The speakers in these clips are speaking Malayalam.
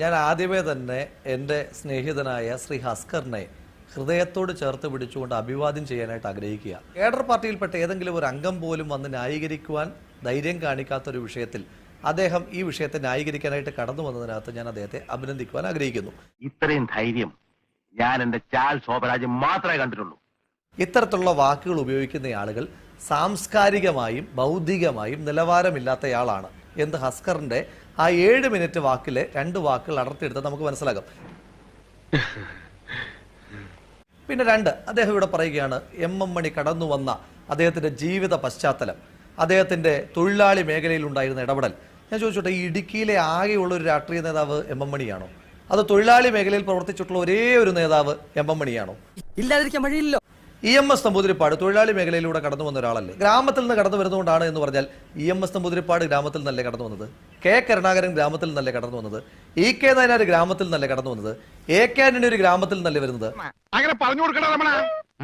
ഞാൻ ആദ്യമേ തന്നെ എന്റെ സ്നേഹിതനായ ശ്രീ ഹസ്കറിനെ ഹൃദയത്തോട് ചേർത്ത് പിടിച്ചുകൊണ്ട് അഭിവാദ്യം ചെയ്യാനായിട്ട് ആഗ്രഹിക്കുക. കേഡർ പാർട്ടിയിൽപ്പെട്ട ഏതെങ്കിലും ഒരു അംഗം പോലും വന്ന് ന്യായീകരിക്കുവാൻ ധൈര്യം കാണിക്കാത്ത ഒരു വിഷയത്തിൽ അദ്ദേഹം ഈ വിഷയത്തെ ന്യായീകരിക്കാനായിട്ട് കടന്നു വന്നതിനകത്ത് ഞാൻ അദ്ദേഹത്തെ അഭിനന്ദിക്കുവാൻ ആഗ്രഹിക്കുന്നു. ഇത്രയും ധൈര്യം ഞാൻ എന്റെ ചാൽ ശോഭരാജൻ മാത്രമേ കണ്ടിട്ടുള്ളൂ. ഇത്തരത്തിലുള്ള വാക്കുകൾ ഉപയോഗിക്കുന്ന ആളുകൾ സാംസ്കാരികമായും ബൗദ്ധികമായും നിലവാരമില്ലാത്തയാളാണ്. എന്ന് ഹസ്കറിന്റെ ആ ഏഴ് മിനിറ്റ് വാക്കിലെ രണ്ട് വാക്കുകൾ അടർത്തിയെടുത്താൽ നമുക്ക് മനസ്സിലാകും. പിന്നെ രണ്ട് അദ്ദേഹം ഇവിടെ പറയുകയാണ് എം എം മണി കടന്നു വന്ന അദ്ദേഹത്തിന്റെ ജീവിത പശ്ചാത്തലം അദ്ദേഹത്തിന്റെ തൊഴിലാളി മേഖലയിൽ ഉണ്ടായിരുന്ന ഇടപെടൽ. ഞാൻ ചോദിച്ചോട്ടെ ഈ ഇടുക്കിയിലെ ആകെയുള്ള ഒരു രാഷ്ട്രീയ നേതാവ് എം എം മണിയാണോ? അത് തൊഴിലാളി മേഖലയിൽ പ്രവർത്തിച്ചിട്ടുള്ള ഒരേ ഒരു നേതാവ് എം എം മണിയാണോ? ഇല്ലാതിരിക്കാൻ ഇ എം എസ് നമ്പൂതിരിപ്പാട് തൊഴിലാളി മേഖലയിലൂടെ കടന്നു വന്ന ഒരാളല്ലേ? ഗ്രാമത്തിൽ നിന്ന് കടന്നു വരുന്നതുകൊണ്ടാണ് എന്ന് പറഞ്ഞാൽ ഇ എം എസ് നമ്പൂതിരിപ്പാട് ഗ്രാമത്തിൽ നിന്നല്ലേ കടന്നു വന്നത്? കെ കരുണാകരൻ ഗ്രാമത്തിൽ നിന്നല്ലേ കടന്നു വന്നത്? ഇ കെ നായനാർ ഗ്രാമത്തിൽ നിന്നല്ലേ കടന്നു വന്നത്? എ കെ ആന്റണി ഒരു ഗ്രാമത്തിൽ നിന്നല്ലേ വരുന്നത്? അങ്ങനെ പറഞ്ഞു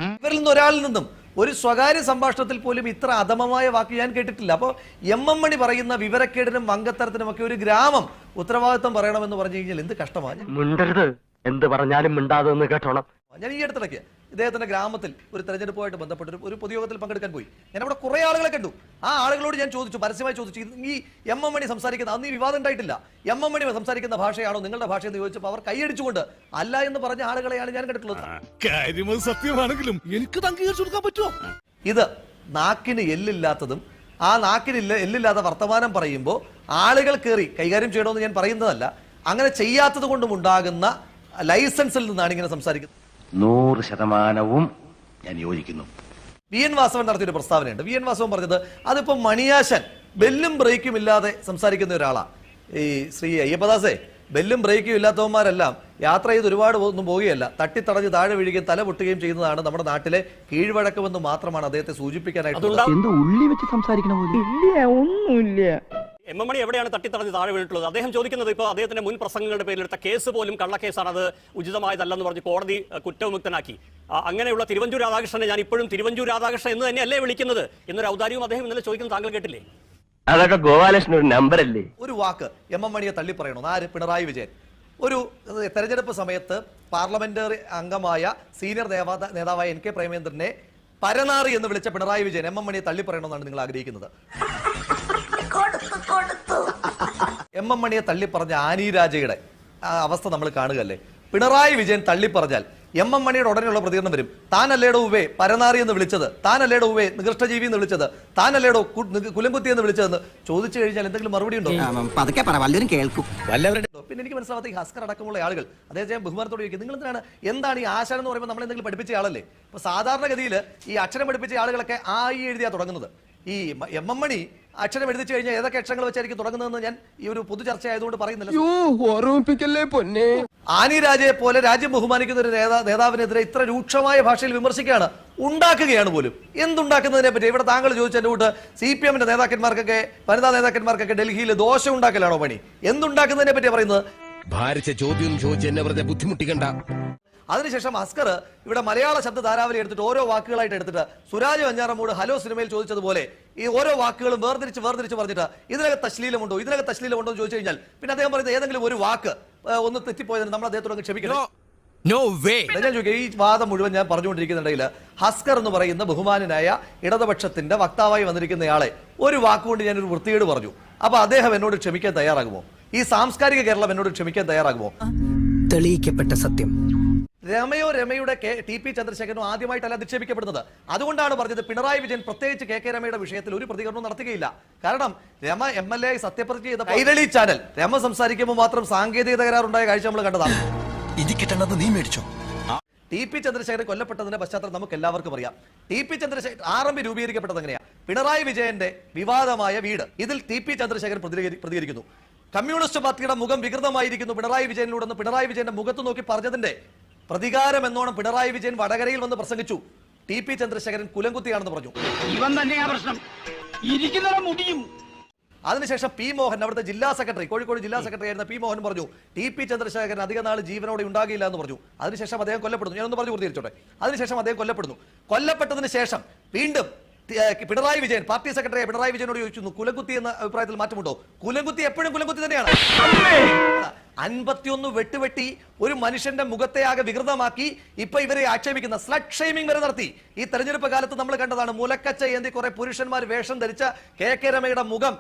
ഇവരിൽ നിന്ന് ഒരാളിൽ നിന്നും ഒരു സ്വകാര്യ സംഭാഷണത്തിൽ പോലും ഇത്ര അധമമായ വാക്ക് ഞാൻ കേട്ടിട്ടില്ല. അപ്പോൾ എം എം മണി പറയുന്ന വിവരക്കേടിനും മങ്കത്തരത്തിനും ഒക്കെ ഒരു ഗ്രാമം ഉത്തരവാദിത്വം പറയണമെന്ന് പറഞ്ഞു കഴിഞ്ഞാൽ എന്ത് കഷ്ടമാണ്? മിണ്ടരുത്. എന്ത് പറഞ്ഞാലും മിണ്ടാതെ കേട്ടോണം. ഞാൻ ഈ അടുത്തിടയ്ക്ക് ഇദ്ദേഹത്തിന്റെ ഗ്രാമത്തിൽ ഒരു തെരഞ്ഞെടുപ്പുമായിട്ട് ബന്ധപ്പെട്ട് ഒരു- പൊതുയോഗത്തിൽ പങ്കെടുക്കാൻ പോയി. ഞാൻ അവിടെ കുറെ ആളുകളെ കണ്ടു. ആ ആളുകളോട് ഞാൻ ചോദിച്ചു പരസ്യമായി ചോദിച്ചു ഈ എം എം മണി സംസാരിക്കുന്ന അന്ന് ഈ വിവാദം ഉണ്ടായിട്ടില്ല. എം എം മണി സംസാരിക്കുന്ന ഭാഷയാണോ നിങ്ങളുടെ ഭാഷ എന്ന് ചോദിച്ചപ്പോൾ അവർ കൈയടിച്ചുകൊണ്ട് അല്ല എന്ന് പറഞ്ഞ ആളുകളെയാണ് ഞാൻ കണ്ടിട്ടുള്ളത്. സത്യമാണെങ്കിലും എനിക്ക് പറ്റുമോ? ഇത് നാക്കിന് എല്ലില്ലാത്തതും ആ നാക്കിന് എല്ലില്ലാത്ത വർത്തമാനം പറയുമ്പോൾ ആളുകൾ കയറി കൈകാര്യം ചെയ്യണമെന്ന് ഞാൻ പറയുന്നതല്ല അങ്ങനെ ചെയ്യാത്തത് കൊണ്ടും ഉണ്ടാകുന്ന ലൈസൻസിൽ നിന്നാണ് ഇങ്ങനെ സംസാരിക്കുന്നത്. നൂറ് ശതമാനവും ഞാൻ യോജിക്കുന്നു. വി എൻ വാസവൻ നടത്തിയൊരു പ്രസ്താവനയുണ്ട്. വി എൻ വാസവൻ പറഞ്ഞത് അതിപ്പോ മണിയാശൻ ബെല്ലും ബ്രേക്കും ഇല്ലാതെ സംസാരിക്കുന്ന ഒരാളാ. ഈ ശ്രീ അയ്യപ്പദാസേ ബെല്ലും ബ്രേക്കും ഇല്ലാത്തവന്മാരെല്ലാം യാത്ര ചെയ്ത് ഒരുപാട് ഒന്നും പോവുകയല്ല. തട്ടിത്തടഞ്ഞ് താഴെ വീഴുകയും തല പൊട്ടുകയും ചെയ്യുന്നതാണ് നമ്മുടെ നാട്ടിലെ കീഴ്വഴക്കമെന്ന് മാത്രമാണ് അദ്ദേഹത്തെ സൂചിപ്പിക്കാനായിട്ട് എന്ത് എം എം മണി എവിടെയാണ് തട്ടിത്തടഞ്ഞ് താഴെ വീണിട്ടുള്ളത്? അദ്ദേഹം ചോദിക്കുന്നത് ഇപ്പോൾ അദ്ദേഹത്തിന്റെ മുൻ പ്രസംഗങ്ങളുടെ പേരിലെടുത്ത കേസ് പോലും കള്ളക്കേസാണ്. അത് ഉചിതമായതല്ലെന്ന് പറഞ്ഞ് കോടതി കുറ്റവിമുക്തനാക്കി. അങ്ങനെയുള്ള തിരുവഞ്ചൂർ രാധാകൃഷ്ണനെ ഞാൻ ഇപ്പോഴും തിരുവഞ്ചൂർ രാധാകൃഷ്ണൻ എന്ന് തന്നെയല്ലേ വിളിക്കുന്നത്? എന്നൊരു ഔദാര്യവും അദ്ദേഹം ഇന്നലെ ചോദിക്കുന്നത് താങ്കൾ കേട്ടില്ലേ? അതൊക്കെ ഗോപാലകൃഷ്ണൻ ഒരു നമ്പർ അല്ലേ ഒരു വാക്ക് എം എം മണിയെ തള്ളി പറയണോ ആര്? പിണറായി വിജയൻ. ഒരു തെരഞ്ഞെടുപ്പ് സമയത്ത് പാർലമെന്ററി അംഗമായ സീനിയർ നേതാവായ എൻ കെ പ്രേമേന്ദ്രനെ പരനാറി എന്ന് വിളിച്ച പിണറായി വിജയൻ എം എം മണിയെ തള്ളി പറയണമെന്നാണ് നിങ്ങൾ ആഗ്രഹിക്കുന്നത്. എം എം മണിയെ തള്ളി പറഞ്ഞ ആനി രാജയുടെ ആ അവസ്ഥ നമ്മൾ കാണുകയല്ലേ? പിണറായി വിജയൻ തള്ളി പറഞ്ഞാൽ എം എം മണിയുടെ ഉടനെയുള്ള പ്രതികരണം വരും. താനല്ലേടോ ഉവേ പരനാറി എന്ന് വിളിച്ചത് താനല്ലേടോ ഉവേ നികൃഷ്ടജീവി എന്ന് വിളിച്ചത് താനല്ലേടോ കുലംകുത്തി എന്ന് വിളിച്ചതെന്ന് ചോദിച്ചു കഴിഞ്ഞാൽ എന്തെങ്കിലും മറുപടി ഉണ്ടോ? കേൾക്കും. പിന്നെ എനിക്ക് മനസ്സിലാവാത്ത ഈ ഹസ്കർ അടക്കമുള്ള ആളുകൾ അദ്ദേഹം ഞാൻ ബഹുമാനത്തോട് ചോദിക്കും നിങ്ങൾ എന്തിനാണ് എന്താണ് ഈ ആശാരം എന്ന് പറയുമ്പോൾ നമ്മൾ എന്തെങ്കിലും പഠിപ്പിച്ച ആളല്ലേ? ഇപ്പൊ സാധാരണഗതിയിൽ ഈ അക്ഷരം പഠിപ്പിച്ച ആളുകളൊക്കെ ആ ഈ എഴുതിയാ തുടങ്ങുന്നത്. ഈ എം എം മണി അക്ഷരം എഴുതിച്ചു കഴിഞ്ഞാൽ ഏതൊക്കെ അക്ഷരങ്ങൾ വെച്ചായിരിക്കും തുടങ്ങുന്നതെന്ന് ഞാൻ ഈ ഒരു പൊതു ചർച്ച ആയതുകൊണ്ട് പറയുന്നില്ല ഓർമ്മിപ്പിക്കല്ലേ പൊന്നെ? ആനി രാജയെ പോലെ രാജ്യം ബഹുമാനിക്കുന്ന ഒരു നേതാ നേതാവിനെതിരെ ഇത്ര രൂക്ഷമായ ഭാഷയിൽ വിമർശിക്കുകയാണ്. ഉണ്ടാക്കുകയാണ് പോലും. എന്തുണ്ടാക്കുന്നതിനെ പറ്റി? ഇവിടെ താങ്കൾ ചോദിച്ചതിന്റെ കൂട്ട് സി പി എമ്മിന്റെ നേതാക്കന്മാർക്കൊക്കെ വനിതാ നേതാക്കന്മാർക്കൊക്കെ ഡൽഹിയിൽ ദോശ ഉണ്ടാക്കലാണോ പണി? എന്തുണ്ടാക്കുന്നതിനെ പറ്റി പറയുന്നത്? ഭാരിച്ച ചോദ്യം ചോദിച്ച് എന്നെ വെറുതെ ബുദ്ധിമുട്ടിക്കണ്ട. അതിനുശേഷം അസ്കർ ഇവിടെ മലയാള ശബ്ദ ധാരാവലി എടുത്തിട്ട് ഓരോ വാക്കുകളായിട്ട് എടുത്തിട്ട് സുരാജ് വഞ്ഞാറമൂട് ഹലോ സിനിമയിൽ ചോദിച്ചതുപോലെ ഈ ഓരോ വാക്കുകളും വേർതിരിച്ച് വേർതിരിച്ച് പറഞ്ഞിട്ട് ഇതിനകത്ത് തശ്ലീലമുണ്ടോ ഇതിനകത്ത് തശ്ലീലമുണ്ടോ എന്ന് ചോദിച്ചു കഴിഞ്ഞാൽ പിന്നെ അദ്ദേഹം പറയുന്നത് ഏതെങ്കിലും ഒരു വാക്ക് ഒന്ന് തെറ്റിപ്പോയതിന് നമ്മൾ അദ്ദേഹത്തോട് ക്ഷമിക്കണം. നോ വേ ഞാൻ ഈ വാദം മുഴുവൻ ഞാൻ പറഞ്ഞുകൊണ്ടിരിക്കുന്നുണ്ടെങ്കിൽ ഹസ്കർ എന്ന് പറയുന്ന ബഹുമാനനായ ഇടതുപക്ഷത്തിന്റെ വക്താവായി വന്നിരിക്കുന്നയാളെ ഒരു വാക്കുകൊണ്ട് ഞാൻ ഒരു വൃത്തികേട് പറഞ്ഞു. അപ്പൊ അദ്ദേഹം എന്നോട് ക്ഷമിക്കാൻ തയ്യാറാകുമോ? ഈ സാംസ്കാരിക കേരളം എന്നോട് ക്ഷമിക്കാൻ തയ്യാറാകുമോ? തെളിയിക്കപ്പെട്ട സത്യം. രമയോ രമയുടെ കെ ടി പി ചന്ദ്രശേഖരനും ആദ്യമായിട്ടല്ല നിക്ഷേപിക്കപ്പെടുന്നത്. അതുകൊണ്ടാണ് പറഞ്ഞത് പിണറായി വിജയൻ പ്രത്യേകിച്ച് കെ കെ രമയുടെ വിഷയത്തിൽ ഒരു പ്രതികരണവും നടത്തുകയില്ല. കാരണം രമ എം എൽ എ സത്യപ്രതിജ്ഞ ചെയ്ത കൈരളി ചാനൽ രമ സംസാരിക്കുമ്പോൾ മാത്രം സാങ്കേതിക തകരാറുണ്ടായ കാഴ്ച നമ്മൾ കണ്ടതാണ്. നീ മേടിച്ചോ. ടി പി ചന്ദ്രശേഖരൻ കൊല്ലപ്പെട്ടതിന്റെ പശ്ചാത്തലം നമുക്ക് എല്ലാവർക്കും അറിയാം. T P Chandrasekharan R M P രൂപീകരിക്കപ്പെട്ടത് എങ്ങനെയാ? പിണറായി വിജയന്റെ വിവാദമായ വീട് ഇതിൽ ടി പി ചന്ദ്രശേഖരൻ പ്രതികരി- പ്രതികരിക്കുന്നു. കമ്മ്യൂണിസ്റ്റ് പാർട്ടിയുടെ മുഖം വികൃതമായിരിക്കുന്നു പിണറായി വിജയനിലൂടെ പിണറായി വിജയന്റെ മുഖത്ത് നോക്കി പറഞ്ഞതിന്റെ പ്രതികാരം എന്നോണം പിണറായി വിജയൻ വടകരയിൽ വന്ന് പ്രസംഗിച്ചു. ടി പി ചന്ദ്രശേഖരൻ കുലംകുത്തിയാണെന്ന് പറഞ്ഞു. ഇവൻ തന്നെയാ പ്രശ്നം. മുടിയും. അതിനുശേഷം പി മോഹൻ അവിടുത്തെ ജില്ലാ സെക്രട്ടറി കോഴിക്കോട് ജില്ലാ സെക്രട്ടറി ആയിരുന്ന പി മോഹൻ പറഞ്ഞു ടി പി ചന്ദ്രശേഖരൻ അധിക നാൾ ജീവനോടെ ഉണ്ടാകില്ല എന്ന് പറഞ്ഞു. അതിനുശേഷം അദ്ദേഹം കൊല്ലപ്പെടുന്നു. ഞാനൊന്ന് പറഞ്ഞു പൂർത്തീകരിച്ചോട്ടെ. അതിനുശേഷം അദ്ദേഹം കൊല്ലപ്പെടുന്നു. കൊല്ലപ്പെട്ടതിന് ശേഷം വീണ്ടും പിണറായി വിജയൻ പാർട്ടി സെക്രട്ടറി പിണറായി വിജയനോട് ചോദിച്ചു കുലകുത്തി എന്ന അഭിപ്രായത്തിൽ മാറ്റമുണ്ടോ? കുലംകുത്തി എപ്പോഴും കുലംകുത്തി തന്നെയാണ്. അൻപത്തിയൊന്ന് വെട്ടുവെട്ടി ഒരു മനുഷ്യന്റെ മുഖത്തെ ആകെ വികൃതമാക്കി ഇപ്പൊ ഇവരെ ആക്ഷേപിക്കുന്ന സ്ലഡ് ഷെയ്മിംഗ് വരെ നടത്തി. ഈ തെരഞ്ഞെടുപ്പ് കാലത്ത് നമ്മൾ കണ്ടതാണ് മുലക്കച്ച ഏന്തി കുറെ പുരുഷന്മാർ വേഷം ധരിച്ച കെ കെ രമയുടെ മുഖം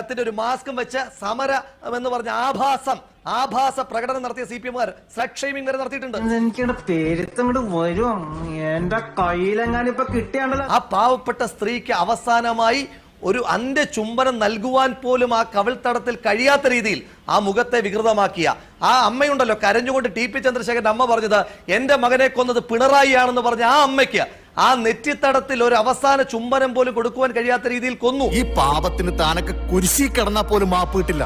ത്തിന്റെ ഒരു മാസ്കും വെച്ച് സമര എന്ന് പറഞ്ഞ ആഭാസം ആഭാസ പ്രകടനം നടത്തിയ സി പി എമ്മുകാർ സ്ലഡ് ഷെയ്മിംഗ് വരെ നടത്തിയിട്ടുണ്ട്. ആ പാവപ്പെട്ട സ്ത്രീക്ക് അവസാനമായി ഒരു അന്ത്യചുംബനം നൽകുവാൻ പോലും ആ കവിൾത്തടത്തിൽ കഴിയാത്ത രീതിയിൽ ആ മുഖത്തെ വികൃതമാക്കിയ. ആ അമ്മയുണ്ടല്ലോ കരഞ്ഞുകൊണ്ട് ടി പി ചന്ദ്രശേഖരൻ അമ്മ പറഞ്ഞത് എന്റെ മകനെ കൊന്നത് പിണറായി ആണെന്ന് പറഞ്ഞ ആ അമ്മയ്ക്ക് ആ നെറ്റിത്തടത്തിൽ ഒരു അവസാന ചുംബനം പോലും കൊടുക്കുവാൻ കഴിയാത്ത രീതിയിൽ കൊന്നു. ഈ പാപത്തിന് താനൊക്കെ കുരിശി കിടന്നാ പോലും മാപ്പ് കിട്ടില്ല.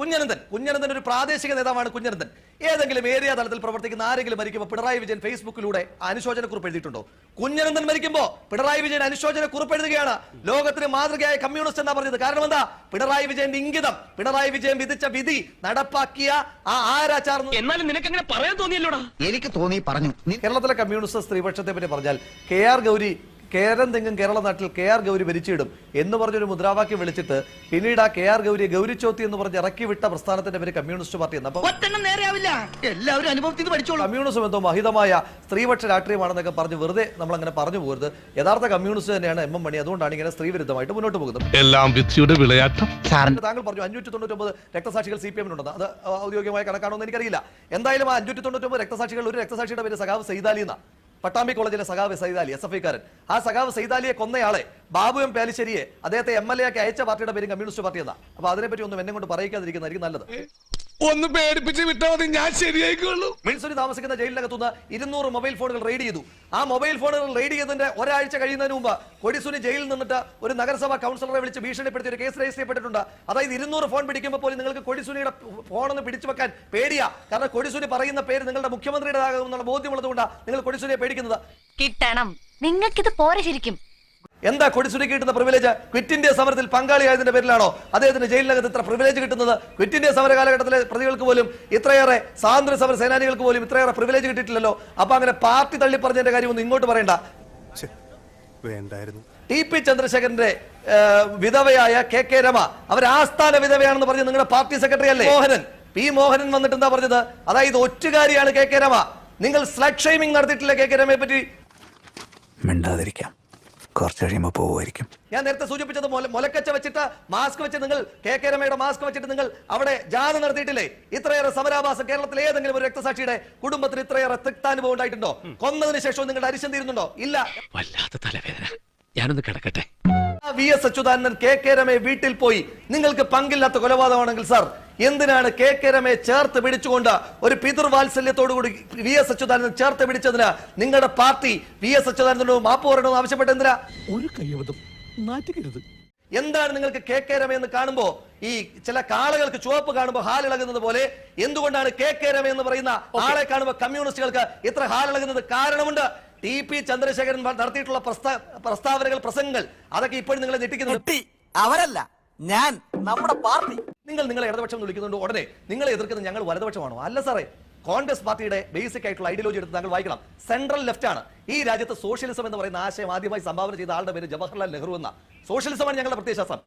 കുഞ്ഞനന്ദൻ കുഞ്ഞനന്ദൻ ഒരു പ്രാദേശിക നേതാവാണ് കുഞ്ഞനന്ദൻ ഏതെങ്കിലും ഏരിയ തലത്തിൽ പ്രവർത്തിക്കുന്ന ആരെങ്കിലും മരിക്കുമ്പോൾ പിണറായി വിജയൻ ഫേസ്ബുക്കിലൂടെ അനുശോചന കുറിപ്പ് എഴുതിയിട്ടുണ്ടോ? കുഞ്ഞനന്ദൻ മരിക്കുമ്പോൾ പിണറായി വിജയൻ അനുശോചന കുറിപ്പ് എഴുതുകയാണ്. ലോകത്തിന് മാതൃകയായ കമ്മ്യൂണിസ്റ്റ് എന്നാ പറഞ്ഞത്. കാരണം എന്താ? പിണറായി വിജയന്റെ ഇംഗിതം പിണറായി വിജയൻ വിധിച്ച വിധി നടപ്പാക്കിയ ആ ആരാചാരം എന്നാലും നിനക്ക് അങ്ങനെ പറയാൻ തോന്നിയല്ലോടാ? എനിക്ക് തോന്നി പറഞ്ഞു. കേരളത്തിലെ കമ്മ്യൂണിസ്റ്റ് സ്ത്രീപക്ഷത്തെ പറ്റി പറഞ്ഞാൽ കെ ആർ ഗൗരി കേരം തെങ്ങും കേരള നാട്ടിൽ കെ ആർ ഗൗരി ഭരിച്ചിടും എന്ന് പറഞ്ഞൊരു മുദ്രാവാക്യം വിളിച്ചിട്ട് പിന്നീട് ആ കെ ആർ ഗൗരി ഗൗരിച്ചോത്തി എന്ന് പറഞ്ഞ് ഇറക്കി വിട്ട പ്രസ്ഥാനത്തിന്റെ പേര് കമ്മ്യൂണിസ്റ്റ് പാർട്ടി എന്ന്. അപ്പൊ എല്ലാവരും അനുഭവത്തിൽ നിന്ന് പഠിച്ചോളൂ. കമ്മ്യൂണിസം എന്തോ മഹിതമായ സ്ത്രീപക്ഷ രാഷ്ട്രീയമാണെന്നൊക്കെ പറഞ്ഞ് വെറുതെ നമ്മൾ അങ്ങനെ പറഞ്ഞു പോകരുത്. യഥാർത്ഥ കമ്മ്യൂണിസ്റ്റ് തന്നെയാണ് എം എം മണി. അതുകൊണ്ടാണ് ഇങ്ങനെ സ്ത്രീവിരുദ്ധമായിട്ട് മുന്നോട്ട് പോകുന്നത്. എല്ലാം വിധിയുടെ വിളയാട്ടം. താങ്കൾ പറഞ്ഞു അഞ്ഞൂറ്റി തൊണ്ണൂറ്റൊമ്പത് രക്തസാക്ഷികൾ സി പി എമ്മിനുണ്ടെന്ന് അത് ഔദ്യോഗികമായ കണക്കാണോ എന്ന് എനിക്കറിയില്ല. എന്തായാലും ആ അഞ്ഞൂറ്റി തൊണ്ണൂറ്റൊമ്പത് രക്തസാക്ഷികൾ ഒരു രക്തസാക്ഷിയുടെ പേര് സഖാവ് സെയ്താലി എന്ന. പട്ടാമ്പി കോളേജിലെ സഖാവ് സൈതാലി എസ് എഫ് ഐക്കാരൻ. ആ സഖാവ് സൈതാലിയെ കൊന്നയാളെ ബാബു എം പാലിശ്ശേരിയെ അദ്ദേഹത്തെ എം എൽ എ ആക്കി അയച്ച പാർട്ടിയുടെ പേര് കമ്മ്യൂണിസ്റ്റ് പാർട്ടി എന്നാ. അപ്പൊ അതിനെപ്പറ്റി ഒന്നും എന്നെ കൊണ്ട് പറയിക്കാതിരിക്കുന്നതായിരിക്കും നല്ലത്. ഒന്ന് പേടിപ്പിച്ച് വിട്ടാൽ മതി ഞാൻ ശരിയായിക്കോളൂ. മിൻസുരി താമസിക്കുന്ന ജയിലിനകത്തുനിന്ന് ഇരുന്നൂറ് മൊബൈൽ ഫോണുകൾ റെയ്ഡ് ചെയ്തു. ആ മൊബൈൽ ഫോണുകൾ റെയ്ഡ് ചെയ്തതിന്റെ ഒരാഴ്ച കഴിയുന്നതിന് മുമ്പ് കൊടിസുനി ജയിലിൽ നിന്നിട്ട് ഒരു നഗരസഭാ കൗൺസിലറെ വിളിച്ച് ഭീഷണിപ്പെടുത്തി ഒരു കേസ് രജിസ്റ്റർ ചെയ്യപ്പെട്ടിട്ടുണ്ട്. അതായത് ഇരുന്നൂറ് ഫോൺ പിടിക്കുമ്പോൾ പോലും നിങ്ങൾക്ക് കൊടിസുനിയുടെ ഫോണൊന്ന് പിടിച്ചു വെക്കാൻ പേടിയാ. കാരണം കൊടിസുനി പറയുന്ന പേര് നിങ്ങളുടെ മുഖ്യമന്ത്രിയുടെ ആകുമെന്നുള്ള ബോധ്യമുള്ളതുകൊണ്ടാണ് നിങ്ങൾ കൊടിസുനിയെ പേടിക്കുന്നത്. കിട്ടണം. നിങ്ങൾക്കിത് പോരെ ശരിക്കും. എന്താ കൊടിസുനിക്ക് കിട്ടുന്ന പ്രിവിലേജ് ക്വിറ്റ് ഇന്ത്യ സമരത്തിൽ പങ്കാളിയായതിന്റെ പേരിലാണോ? അദ്ദേഹത്തിന് ജയിലിനകത്ത് ഇത്ര പ്രിവിലേജ് കിട്ടുന്നത്? ക്വിറ്റ് ഇന്ത്യ സമര കാലഘട്ടത്തിലെ പ്രതികൾക്ക് പോലും ഇത്രയേറെ സ്വാതന്ത്ര്യ സമര സേനാനികൾക്ക് പോലും ഇത്രയേറെ പ്രിവിലേജ് കിട്ടിയിട്ടില്ലല്ലോ? അപ്പൊ അങ്ങനെ പാർട്ടി തള്ളി പറഞ്ഞതിന്റെ കാര്യം ഒന്നും ഇങ്ങോട്ട് പറയണ്ട. വേണ്ടായിരുന്നു. ടി പി ചന്ദ്രശേഖരന്റെ വിധവയായ കെ കെ രമ അവർ ആസ്ഥാന വിധവയാണെന്ന് പറഞ്ഞ് നിങ്ങളുടെ പാർട്ടി സെക്രട്ടറി അല്ലേ? മോഹനൻ. പി മോഹനൻ വന്നിട്ട് എന്താ പറഞ്ഞത്? അതായത് ഒറ്റുകാരിയാണ് കെ കെ രമ. നിങ്ങൾ സ്ലഡ് ഷെയ്മിംഗ് നടത്തിയിട്ടില്ല കെ കെ രമയെ പറ്റി മിണ്ടാതിരിക്കാം. കുറച്ച് കഴിയുമ്പോ പോവുമായിരിക്കും. ഞാൻ നേരത്തെ സൂചിപ്പിച്ചത് മുല മുലക്കച്ച വെച്ചിട്ട് മാസ്ക് വെച്ച് നിങ്ങൾ കെ കെ രമയുടെ മാസ്ക് വെച്ചിട്ട് നിങ്ങൾ അവിടെ ജാഥ നടത്തിയിട്ടില്ലേ? ഇത്രയേറെ സമരാഭാസം കേരളത്തിലെ ഏതെങ്കിലും ഒരു രക്തസാക്ഷിയുടെ കുടുംബത്തിൽ ഇത്രയേറെ തൃക്താനുഭവം ഉണ്ടായിട്ടുണ്ടോ? കൊന്നതിന് ശേഷം നിങ്ങളുടെ അരിശം തീരുന്നുണ്ടോ? ഇല്ല. വല്ലാത്ത തലവേദന. ഞാനൊന്ന് കിടക്കട്ടെ. V S Achuthanandan K K രമയെ വീട്ടിൽ പോയി നിങ്ങൾക്ക് പങ്കില്ലാത്ത കൊലപാതകമാണെങ്കിൽ സാർ എന്തിനാണ് കെ കെ രമയെ ചേർത്ത് പിടിച്ചുകൊണ്ട് ഒരു പിതൃവാത്സല്യത്തോടു കൂടി വി എസ് അച്യുതാനന്ദൻ ചേർത്ത് പിടിച്ചതിന് നിങ്ങളുടെ പാർട്ടി വി എസ് അച്യുതാനന്ദനോട് മാപ്പ് പറയണമെന്ന് ആവശ്യപ്പെട്ട എന്തിനാ? ഒരു കൈവതം നാറ്റുകരുത് എന്താണ് നിങ്ങൾക്ക് കെ കെ രമ എന്ന് കാണുമ്പോ ഈ ചില കാളകൾക്ക് ചുവപ്പ് കാണുമ്പോൾ ഹാലിളകുന്നത് പോലെ എന്തുകൊണ്ടാണ് കെ കെ രമ എന്ന് പറയുന്ന ആളെ കാണുമ്പോൾ കമ്മ്യൂണിസ്റ്റുകൾക്ക് ഇത്ര ഹാലിളകുന്നത് കാരണമുണ്ട്? ടി പി ചന്ദ്രശേഖരൻ നടത്തിയിട്ടുള്ള പ്രസ്താവനകൾ പ്രസംഗങ്ങൾ അതൊക്കെ ഇപ്പോഴും നിങ്ങളെ ഞെട്ടിക്കുന്നുണ്ട്. അവരല്ല. ഞാൻ നമ്മുടെ പാർട്ടി. നിങ്ങൾ നിങ്ങളെ ഇടതുപക്ഷം എന്ന് വിളിക്കുന്നുണ്ട് ഉടനെ നിങ്ങളെ എതിർക്കുന്നത് ഞങ്ങൾ വലതുപക്ഷമാണോ? അല്ല സാറേ. കോൺഗ്രസ് പാർട്ടിയുടെ ബേസിക് ആയിട്ടുള്ള ഐഡിയോളജി എടുത്ത് താങ്കൾ വായിക്കണം. സെൻട്രൽ ലെഫ്റ്റ് ആണ്. ഈ രാജ്യത്ത് സോഷ്യലിസം എന്ന് പറയുന്ന ആശയം ആദ്യമായി സംഭാവന ചെയ്ത ആളുടെ പേര് ജവഹർലാൽ നെഹ്റു എന്ന. സോഷ്യലിസമാണ് ഞങ്ങളുടെ പ്രത്യയശാസ്ത്രം